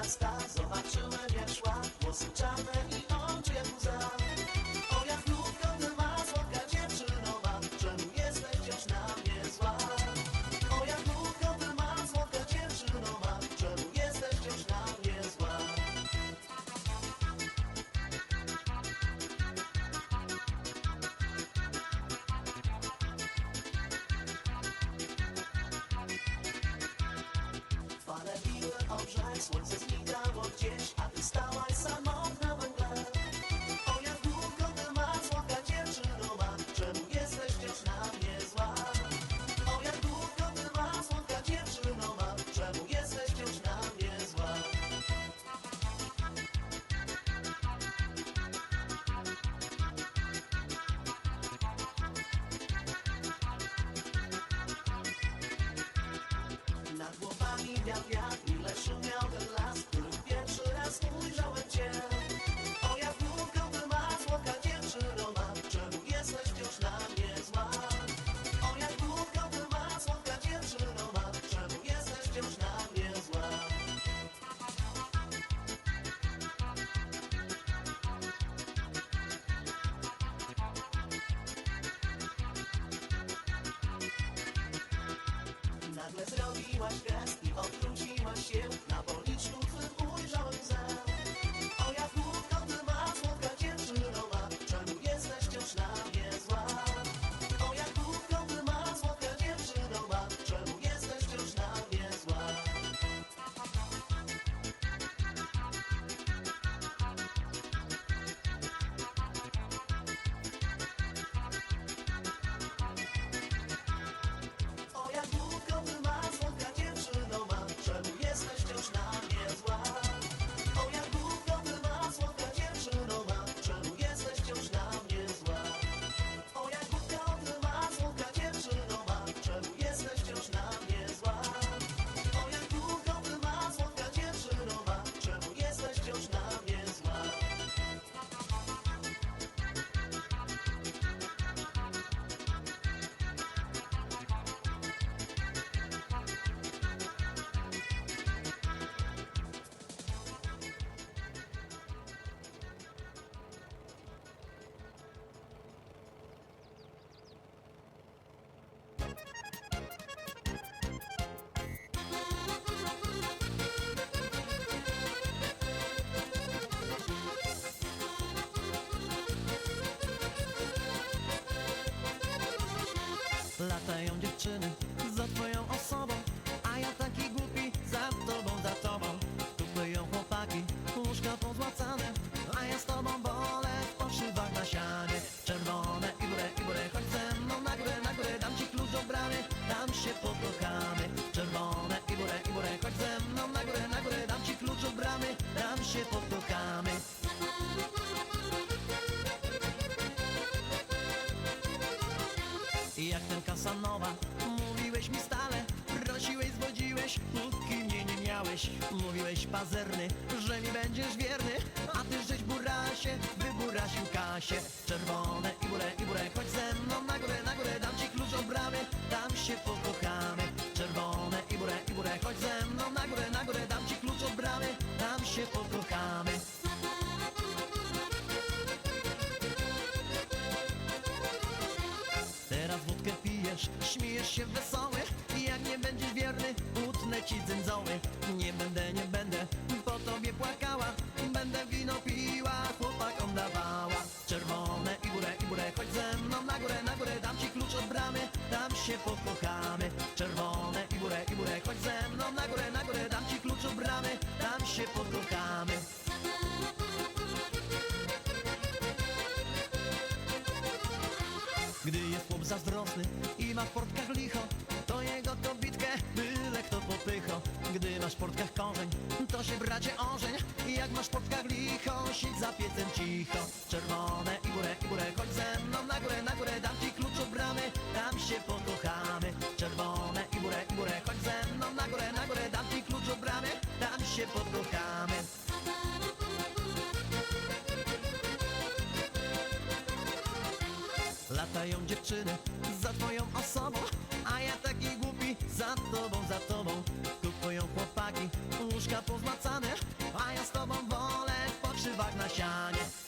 Hasta zobaczymy wieczła, bo brzeg, słońce znikało gdzieś A ty stałaś samotna we O jak długo ty ma słodka dziewczyno ma Czemu jesteś wciąż na mnie zła? O jak długo ty ma słodka dziewczyno ma Czemu jesteś wciąż na mnie zła? Nad głowami wiatr, Zrobiłaś gest i odwróciłaś się A ja z tobą bolę w poszywach na sianie. Czerwone i górę, i górę Chodź ze mną na górę, na górę Dam ci klucz do bramy, tam się pokochamy. Czerwone i górę, i górę Chodź ze mną na górę, na górę Dam ci klucz do bramy, tam się pokochamy. I jak ten Kasanowa Mówiłeś mi stale miałeś Mówiłeś pazerny Że mi będziesz wierny. A ty żeś burasie Wyburasił Kasię. Czerwone i górę, i górę Chodź ze mną na górę, na górę Dam ci klucz od bramy Tam się pokochamy. Czerwone i górę, i górę Chodź ze mną na górę, na górę Dam ci klucz od bramy Tam się pokochamy. Teraz wódkę pijesz, śmiejesz się wesoły nie będziesz wierny, utnę ci dzędzoły. Nie będę, nie będę po tobie płakała. Będę wino piła, chłopakom dawała Czerwone i górę, i górę, chodź ze mną na górę, na górę. Dam ci klucz od bramy, tam się pokochamy. Czerwone i górę, i górę, chodź ze mną na górę, na górę. Dam ci klucz od bramy, tam się pokochamy. Gdy jest chłop zazdrosny i ma w portkach licho Jego to bitkę byle kto popycho Gdy masz w portkach korzeń, to się bracie ożeń. Jak masz w portkach licho, siedź za piecem cicho. Czerwone i górę, i górę, chodź ze mną na górę, na górę. Dam ci klucz od bramy, tam się pokochamy. Czerwone i górę, i górę, chodź ze mną na górę, na górę. Dam ci klucz od bramy, tam się pokochamy. Latają dziewczyny za twoją osobą pozłacane A ja z tobą wolę w na sianie